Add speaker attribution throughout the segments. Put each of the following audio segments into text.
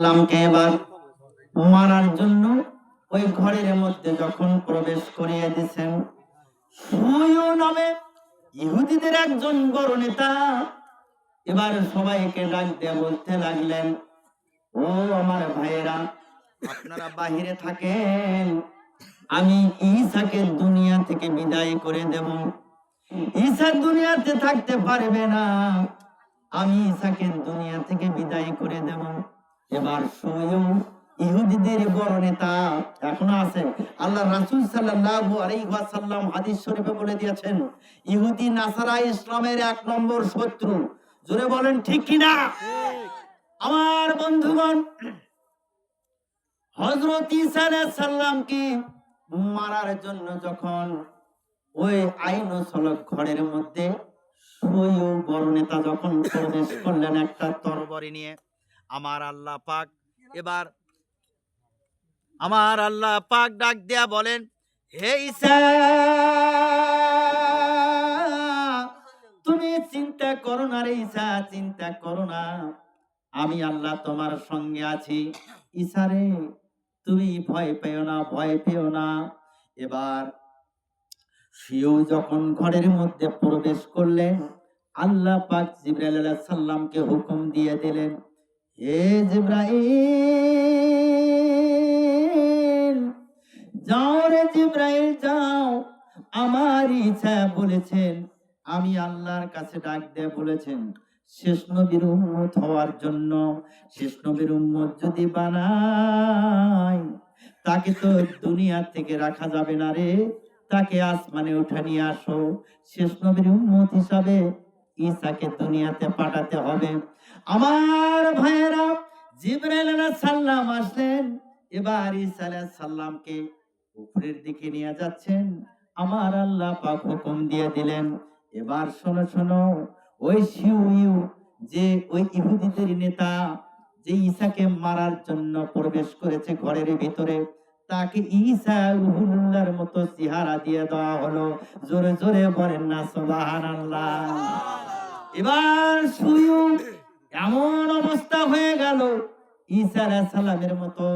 Speaker 1: সাল্লামকে এবার মারার জন্য ওই ঘরের মধ্যে যখন প্রবেশ করিয়ে দিচ্ছেন সুয়ু নামে ইহুদিদের একজন বড় নেতা এবার সবাইকে ডাক দিয়ে বলতে লাগলেন, ও আমার ভাইয়েরা, আপনারা বাহিরে থাকেন। আমি ঈসাকে দুনিয়া থেকে বিদায় করে দেব। ঈসা দুনিয়াতে থাকতে পারবে না। আমি ঈসাকে দুনিয়া থেকে বিদায় করে দেব। এবার স্বয়ং ইহুদিদের বড় নেতা এখনও আছে। আল্লাহ রাসূল সাল্লাল্লাহু আলাইহি ওয়াসাল্লাম হাদিস শরীফে বলে দিয়েছেন, ইহুদি নাসারা ইসলামের এক নম্বর শত্রু। জোরে বলেন, ঠিক কি না আমার বন্ধুগণ আলাইহিস সালামকে মারার জন্য যখন ওই আইন সলক ঘরের মধ্যে বড় নেতা যখন প্রবেশ করলেন একটা তরবারি নিয়ে আমার আল্লাহ পাক। এবার আমার আল্লাহ পাক ডাক দেয়া বলেন, হে ঈসা, তুমি চিন্তা করো না রে ঈসা, চিন্তা করো না। আমি আল্লাহ তোমার সঙ্গে আছি। ঈসা রে, তুমি ভয় পেও না, ভয় পেও না। এবার সেও যখন ঘরের মধ্যে প্রবেশ করলেন, আল্লাহ পাক জিব্রাইল আলাইহিস সালামকে হুকুম দিয়ে দিলেন হে জিব্রাইল যাও রে জিব্রাইল, যাও। আমার ইচ্ছা বলেছেন, আমি আল্লাহর কাছে ডাক দিয়ে বলেছেন, শেষ নবীর উম্মত হওয়ার জন্য, শেষ নবীর উম্মত যদি বানাই তাকে তো দুনিয়া থেকে রাখা যাবে না রে। তাকে আসমানে উঠে নিয়ে আসো। শেষ নবীর উম্মত হিসাবে ঈসাকে দুনিয়াতে পাঠাতে হবে। আমার ভাইয়েরা, জিবরাইল সালাম আসলেন। এবার ঈসা আলাইহিস সালামকে উপরের দিকে নিয়ে যাচ্ছেন। আমার আল্লাহ পাক হুকুম দিয়ে দিলেন। এবার শোনো শোনো, ওই শিউ যে ওই ইহুদিদের নেতা, যে ঈসাকে মারার জন্য প্রবেশ করেছে ঘরের ভিতরে, তাকে ঈসা রুহুল্লাহর মতো চেহারা দিয়ে দেওয়া হলো। জোরে জোরে বলেন না, সুবহানাল্লাহ। এবার শুয়ু এমন অবস্থা হয়ে গেল। ঈসা সালামের মতো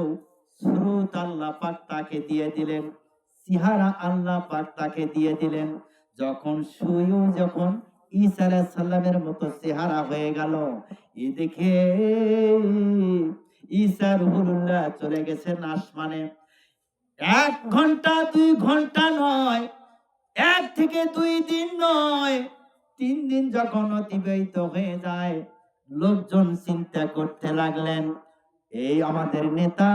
Speaker 1: সুরুত আল্লাহ পাক তাকে দিয়ে দিলেন, সিহারা আল্লাহ পাক তাকে দিয়ে দিলেন। যখন শুয়ু, যখন ঈসা সালামের মতো চেহারা হয়ে গেল এ দেখে ঈসা রুহুল্লাহ চলে গেছেন আসমানে। এক ঘণ্টা, দুই ঘণ্টা নয়, এক থেকে দুই দিন নয় তিন দিন যখন অতিবাহিত হয়ে যায়, লোকজন চিন্তা করতে লাগলেন, এই আমাদের নেতা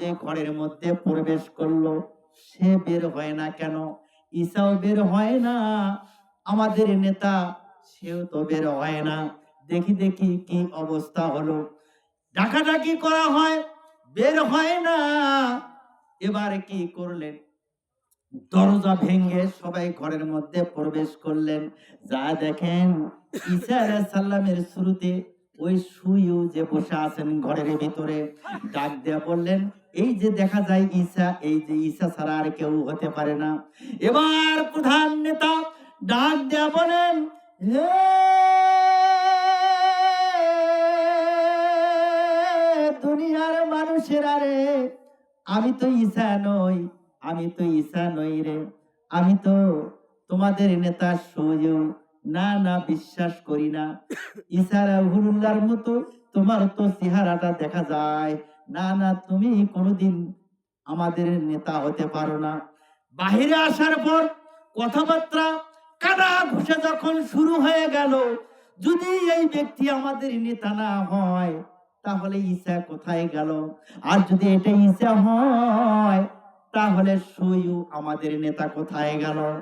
Speaker 1: যে ঘরের মধ্যে প্রবেশ করল, সে বের হয় না কেন? ঈসাও বের হয় না। আমাদের নেতা সেও তো বের হয় না। দেখি দেখি কি অবস্থা হলো। ডাকাডাকি করা হয়, বের হয় না। এবারে কি করলেন? দরজা ভেঙে সবাই ঘরের মধ্যে প্রবেশ করলেন। যা দেখেন, ঈসা সালামের শুরুতে ওই সুইও যে বসে আছেন ঘরের ভিতরে ডাক দেয়া বললেন, এই যে দেখা যায় ঈসা, এই যে ঈসা ছাড়া আর কেউ হতে পারে না। এবার প্রধান নেতা ডাক দেয়া বলেন, হে দুনিয়ার মানুষেরা রে, আমি তো ঈসা নই আমি তো ঈসা নই রে। আমি তো তোমাদের নেতা সুযোগ না না বিশ্বাস করি না। ঈসারা হুরুল্লার মতো তোমার তো চেহারাটা দেখা যায়। না না তুমি কোনোদিন আমাদের নেতা হতে পারো না। বাহিরে আসার পর কথাবার্তা কাদা ঘুষে যখন শুরু হয়ে গেল যদি এই ব্যক্তি আমাদের নেতা না হয় তাহলে ঈসা কোথায় গেল? আর যদি এটা ঈসা হয় তাহলে সইউ আমাদের নেতা কোথায় গেল?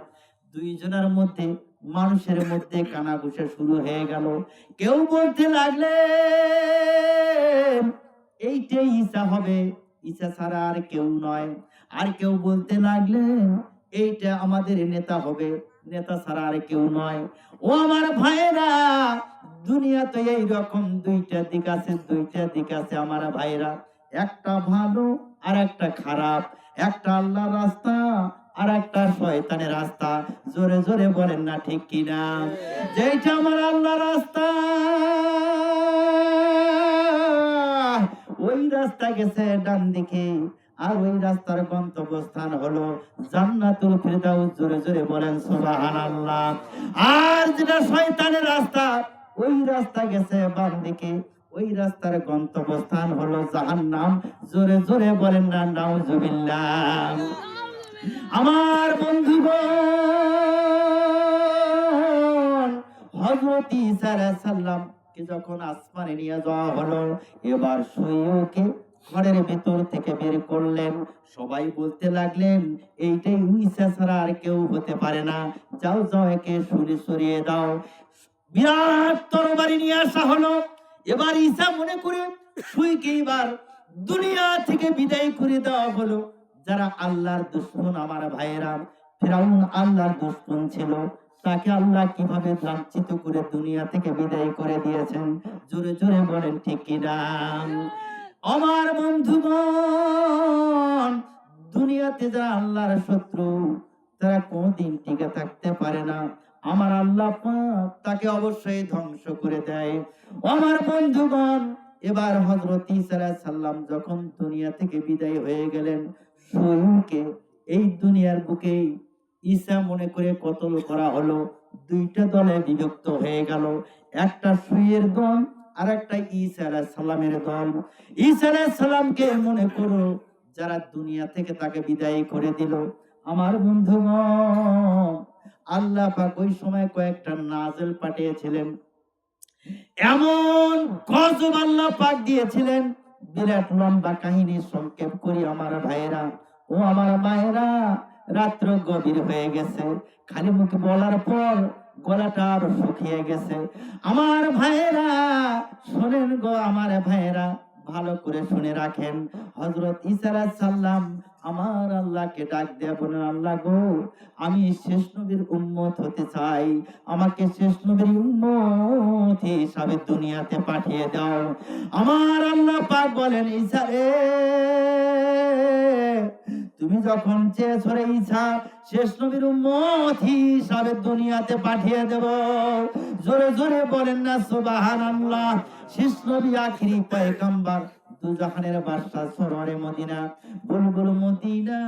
Speaker 1: দুইজনের মধ্যে, মানুষের মধ্যে কানাঘুষা শুরু হয়ে গেল। কেউ বলতে লাগলেন এইটাই ঈসা হবে। ঈসা ছাড়া আর কেউ নয়। আর কেউ বলতে লাগলেন এইটা আমাদের নেতা হবে। নেতা ছাড়া আর কেউ নয়। ও আমার ভাইয়েরা, দুনিয়াতে এই রকম দুইটা দিক আছে, দুইটা দিক আছে আমার ভাইয়েরা। একটা ভালো আর একটা খারাপ। একটা আল্লাহ রাস্তা আর একটা শয়তানের রাস্তা। জোরে জোরে বলেন না ঠিক কিনা? যেটা আমার আল্লাহ রাস্তা, ওই রাস্তা গেছে ডান দিকে। আর ওই রাস্তার গন্তব্যস্থান হলো জান্নাতুল ফিরদাউস। জোরে জোরে বলেন, সুবহানাল্লাহ। আর যেটা শয়তানের রাস্তা, ওই রাস্তা গেছে বাম দিকে। ওই রাস্তার গন্তব্যস্থান হলো জাহান্নাম। জোরে জোরে বলেন না, নাউজুবিল্লাহ। আমার বন্ধুগণ, হযরত ঈসা আলাইহিস সালাম কে যখন আসমানে নিয়ে যাওয়া হলো, এবার সৈয়কে ঘরের ভেতর থেকে বের করলেন। সবাই বলতে লাগলেন, এইটাই ঈসা ছাড়া আর কেউ হতে পারে না। যাও যাও, একে সুরে সরিয়ে দাও। বিরাট তরবারি নিয়ে আসা হলো। এবার ঈসা মনে করে সুইকে এবার দুনিয়া থেকে বিদায় করে দেওয়া হলো? যারা আল্লাহর দুশ্মন, আমার ভাইয়েরা, ফেরাউন আল্লাহর দুশ্মন ছিল, তাকে আল্লাহ কীভাবে লাঞ্ছিত করে দুনিয়া থেকে বিদায় করে দিয়েছেন? জোরে জোরে বলেন, ঠিক কিনা আমার বন্ধুগণ দুনিয়াতে যারা আল্লাহর শত্রু, তারা কোনদিন টিকে থাকতে পারে না। আমার আল্লাহ তাকে অবশ্যই ধ্বংস করে দেয়। আমার বন্ধুগণ, এবার হজরত সাল্লাম যখন দুনিয়া থেকে বিদায় হয়ে গেলেন সৈয়দকে এই দুনিয়ার বুকে ঈসা মনে করে কতল করা হলো, দুইটা দলে বিভক্ত হয়ে গেল। একটা সুইয়ের দল আর একটা ঈসা সালামের দল। ঈসা সালামকে মনে করো, যারা দুনিয়া থেকে তাকে বিদায় করে দিল। আমার বন্ধুগণ আল্লাহ পাক ওই সময় কয়েকটা নাজেল পাঠিয়েছিলেন। এমন গজব আল্লাহ পাক দিয়েছিলেন, বিরাট লম্বা কাহিনী সংক্ষেপ করি আমার ভাইয়েরা। ও আমার মায়েরা, রাত্র গভীর হয়ে গেছে, খালি মুখে বলার পর গলাটা আরও শুকিয়ে গেছে। আমার ভাইয়েরা, শোনেন গো আমার ভাইয়েরা ভালো করে শুনে রাখেন। হজরত ইসারা সাল্লাম আমার আল্লাহকে ডাক দেয়া বলেন আল্লাহ গো, আমি শেষ নবীর উম্মত হতে চাই। আমাকে শেষ নবীর উম্মত হিসাবে দুনিয়াতে পাঠিয়ে দাও। আমার আল্লাহ পাক বলেন, ঈসা রে, তুমি যখন চেয়েছো রে ঈসা, শেষ নবীর উম্মত হিসাবে দুনিয়াতে পাঠিয়ে দেব। জোরে জোরে বলেন না, সুবহানাল্লাহ শেষ নবী আখিরি পয়গম্বর দুজাহানের বাদশা সররে মদিনা, বুলবুল মদিনা,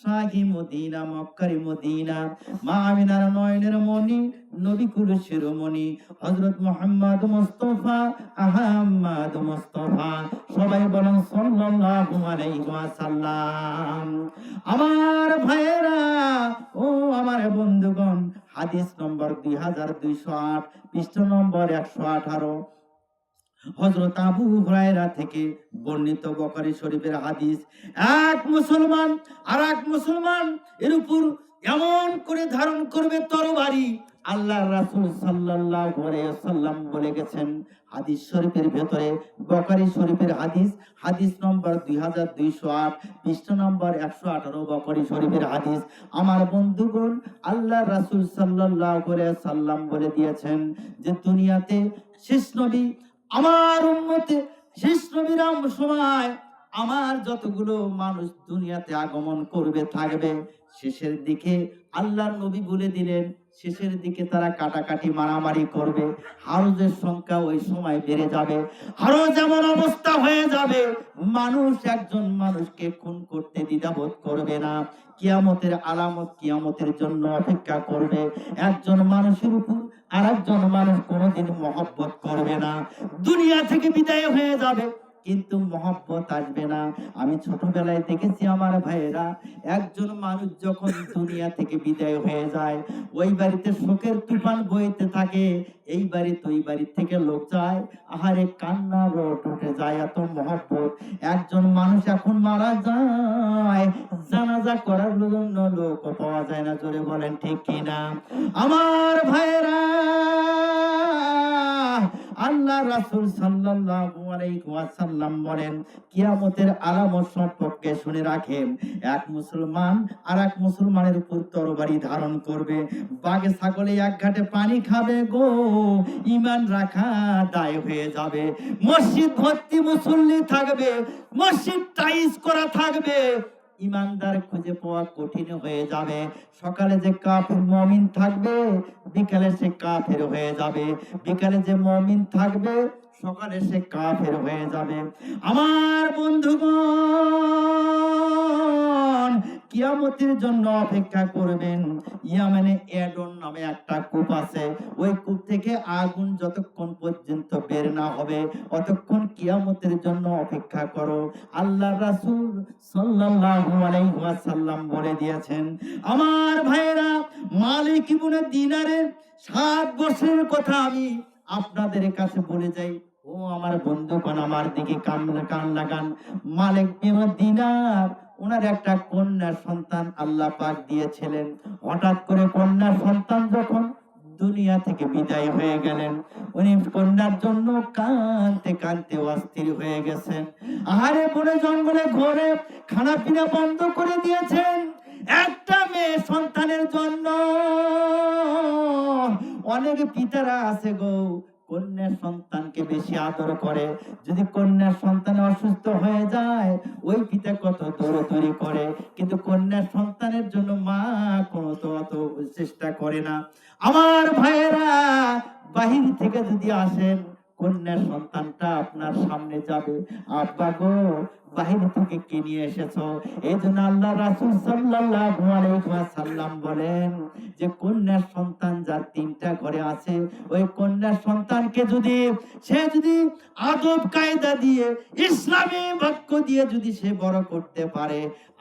Speaker 1: শাহী মদিনা, মক্কারি মদিনা, মা আমিনার নয়নের মনি নবী কুল শিরোমণি হযরত মুহাম্মদ মুস্তাফা আহমদ মুস্তাফা, সবাই বলেন সাল্লাল্লাহু আলাইহি ওয়াসাল্লাম। আমার ভাইয়েরা, ও আমার বন্ধুগণ, হাদিস নম্বর 2208 পৃষ্ঠ নম্বর 118 হযরত আবু হুরায়রা থেকে বর্ণিত বখারী শরীফের হাদিস, এক মুসলমান আর এক মুসলমান এর উপর এমন করে ধারণ করবে তরবারি। আল্লাহ রাসূল সাল্লাম বলে গেছেন, হাদিস শরীফের ভেতরে বখারী শরীফের হাদিস হাদিস নম্বর 2208 পৃষ্ঠ নম্বর 118 বখারী শরীফের হাদিস। আমার বন্ধুগণ আল্লাহ রাসূল আলাইহি সাল্লাম বলে দিয়েছেন যে, দুনিয়াতে শেষ নবী আমার উম্মতে শেষ নবীর সময় আমার যতগুলো মানুষ দুনিয়াতে আগমন করবে, থাকবে, শেষের দিকে আল্লাহর নবী বলে দিলেন, শেষের দিকে তারা কাটাকাটি মারামারি করবে, হারজের সংখ্যা ওই সময় বেড়ে যাবে আরও যেমন অবস্থা হয়ে যাবে, মানুষ একজন মানুষকে খুন করতে দ্বিধাবোধ করবে না, কিয়ামতের আলামত কিয়ামতের জন্য অপেক্ষা করবে, একজন মানুষের উপর আর একজন মানুষ কোনোদিন মহব্বত করবে না। দুনিয়া থেকে বিদায় হয়ে যাবে। কিন্তু মহব্বত আসবে না। আমি ছোটবেলায় দেখেছি আমার ভাইয়েরা, একজন মানুষ যখন দুনিয়া থেকে বিদায় হয়ে যায়, ওই বাড়িতে শোকের তুফান বইতে থাকে, এই বাড়ি তো ওই বাড়ি থেকে লোক যায়, আহারে কান্না রট উঠে যায়, এত মহব্বত। একজন মানুষ এখন মারা যায়, জানাজা করার জন্য লোক পাওয়া যায় না, জোরে বলেন ঠিক কিনা? আমার ভাইয়েরা আল্লাহ রাসূল সাল্লাল্লাহু আলাইহি ওয়াসাল্লাম বলেন, কিয়ামতের আলামত সম্পর্কে শুনে রাখেন, এক মুসলমান আর এক মুসলমানের উপর তরবারি ধারণ করবে বাগে ছাগলে এক ঘাটে পানি খাবে গো ইমান রাখা দায় হয়ে যাবে, মসজিদ ভর্তি মুসল্লি থাকবে, মসজিদ টাইস করা থাকবে ইমানদার খুঁজে পাওয়া কঠিন হয়ে যাবে। সকালে যে কাফের মমিন থাকবে, বিকালে সে কাফের হয়ে যাবে। বিকালে যে মমিন থাকবে, সকালে সে কাফের হয়ে যাবে। আমার বন্ধুগণ কিয়ামতের জন্য অপেক্ষা করবেন। ইয়ামেনে এডন নামে একটা কূপ আছে। ওই কূপ থেকে আগুন যতক্ষণ পর্যন্ত বের না হবে অতক্ষণ কিয়ামতের জন্য অপেক্ষা করো। আল্লাহ রাসূল সাল্লাল্লাহু আলাইহি ওয়াসাল্লাম বলে দিয়েছেন, আমার ভাইয়েরা, মালিক ইবনে দিনারের সাত বছরের কথা আমি আপনাদের কাছে বলে যাই। ও আমার বন্ধুগণ, আমার দিকে কান কান লাগান। মালিক ইবনে দিনার ওনার একটা কন্যা সন্তান আল্লাহ পাক দিয়েছিলেন। হঠাৎ করে কন্যা সন্তান যখন দুনিয়া থেকে বিদায় হয়ে গেলেন, উনি কন্যার জন্য কানতে কানতে অস্থির হয়ে গেছেন। আহারে বনে জঙ্গলে ঘরে খানা পিনা বন্ধ করে দিয়েছেন একটা মেয়ে সন্তানের জন্য। অনেক পিতারা আছে গো কন্যার সন্তানকে বেশি আদর করে। যদি কন্যার সন্তান অসুস্থ হয়ে যায় ওই পিতা কত দৌড়দৌড়ি করে। কিন্তু কন্যার সন্তানের জন্য মা কোনো তো অত চেষ্টা করে না। আমার ভাইয়েরা বাহির থেকে যদি আসেন কন্যার সন্তানটা আপনার সামনে যাবে। আব্বা গো বাহির থেকে কে নিয়ে এসেছ? এই জন্য আল্লাহ রাসূল সাল্লাল্লাহু আলাইহি ওয়াসাল্লাম বলেন যে কন্যার সন্তান যার তিনটা ঘরে আছে ওই কন্যার সন্তানকে যদি সে যদি আদব কায়দা দিয়ে ইসলামী বাক্য দিয়ে যদি সে বড় করতে পারে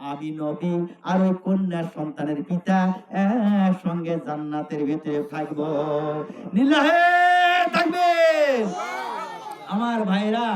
Speaker 1: আমি নবী আর ওই কন্যার সন্তানের পিতা সঙ্গে জান্নাতের ভিতরে থাকব। নিলাহে থাকবে। আমার ভাইরা